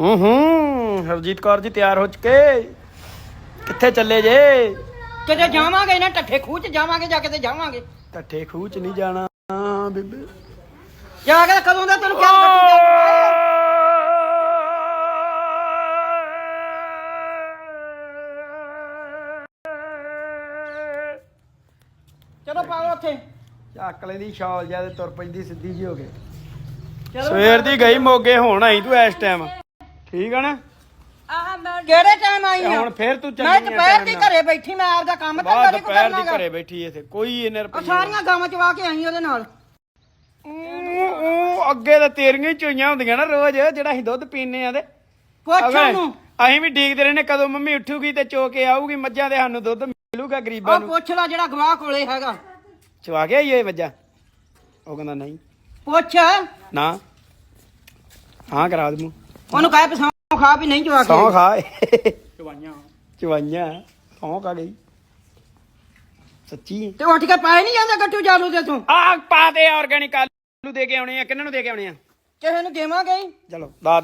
ਹੂੰ ਹੂੰ ਹਰਜੀਤ ਕੌਰ ਜੀ ਤਿਆਰ ਹੋ ਚੁੱਕੇ। ਕਿੱਥੇ ਚੱਲੇ ਜੇ? ਕਿਤੇ ਜਾਵਾਂਗੇ ਨਾ ਟੱਠੇ ਖੂਹ ਚ ਜਾਵਾਂਗੇ ਜਾ ਕੇ ਤੇ ਜਾਵਾਂਗੇ। ਟੱਠੇ ਖੂਹ ਚ ਨਹੀਂ ਜਾਣਾ ਬੀਬੀ। ਜਾ ਕੇ ਕਦੋਂ ਦਾ ਤੈਨੂੰ ਕਿਹਾ ਚਲੋ ਪਾਓ ਉੱਥੇ। ਚੱਕਲੇ ਦੀ ਸ਼ਾਲ ਜਿਆ ਤੇ ਤੁਰ ਪੈਂਦੀ ਸਿੱਧੀ ਜੀ ਹੋ ਕੇ। ਚਲੋ ਸਵੇਰ ਦੀ ਗਈ ਮੋਗੇ ਹੁਣ ਆਈ ਤੂੰ ਇਸ ਟਾਈਮ ਠੀਕ ਆ ਨਾ? ਆਹ ਮੈਂ ਕਿਹੜੇ ਟਾਈਮ ਆਈ ਆ? ਹੁਣ ਫੇਰ ਤੂੰ ਚੱਲੀ ਮੈਂ ਆਂ ਦੁਪਹਿਰ ਦੀ ਨਾਲ। ਘਰੇ ਬੈਠੀ ਮੈਂ ਆਪਦਾ ਕੰਮ ਤਾਂ ਬਾਹਰ ਕਰੀ ਦੁਪਹਿਰ ਦੀ ਕਰਨਾਗਾ ਘਰੇ ਬੈਠੀ ਇੱਥੇ ਕੋਈ ਇਹਨੇ ਉਹ ਰੁਪਈਏ ਸਾਰੀਆਂ ਗਾਵਾਂ ਚਵਾ ਕੇ ਆਈ ਉਹਦੇ ਨਾਲ। ਉਹ ਅੱਗੇ ਤਾਂ ਤੇਰੀਆਂ ਹੀ ਚੋਈਆਂ ਹੁੰਦੀਆਂ ਨਾ ਰੋਜ਼ ਜਿਹੜਾ ਅਸੀਂ ਦੁੱਧ ਪੀਨੇ ਆ ਤੇ। ਪੁੱਛ ਉਹਨੂੰ। ਅਸੀਂ ਵੀ ਡੀਕਦੇ ਰਹਿੰਦੇ ਕਦੋਂ ਮੰਮੀ ਉੱਠੂਗੀ ਤੇ ਚੋ ਕੇ ਆਊਗੀ ਮੱਝਾਂ ਦੇ ਸਾਨੂੰ ਦੁੱਧ ਮਿਲੂਗਾ ਗਰੀਬਾਂ ਉਹ ਨੂੰ। ਪੁੱਛ ਲੈ ਜਿਹੜਾ ਗਵਾਹ ਕੋਲੇ ਹੈਗਾ। ਚਵਾ ਕੇ ਆਈਏ ਮੱਝਾਂ? ਉਹ ਕਹਿੰਦਾ ਨਹੀਂ। ਪੁੱਛ। ਨਾ। ਹਾਂ ਕਰਾ ਦਮੂ ਉਹਨੂੰ ਕਹੇ ਪਸਾਂ ਖਾ ਵੀ ਨਹੀਂ ਚਵਾ ਸੌਂ ਕੇ ਖਾ। ਚਵਾਈਆਂ। ਚਵਾਈਆਂ। ਸੌਂ ਕਾ ਗਈ। ਸੱਚੀ। ਤੇ ਉੱਠ ਕੇ ਪਾਏ ਨਹੀਂ ਜਾਂਦੇ ਗੱਟੂ ਜਾਲੂ ਦੇ ਤੂੰ ਆ ਪਾ ਦੇ ਆਰਗੈਨਿਕ ਆਲੂ ਦੇ ਕੇ ਆਉਣੇ ਆ। ਕਿੰਨਾਂ ਨੂੰ ਦੇ ਕੇ ਆਉਣੇ ਆ? ਕਿਸੇ ਨੂੰ ਦੇਵਾਂਗੇ। ਹੀ। ਚਲੋ ਦਾ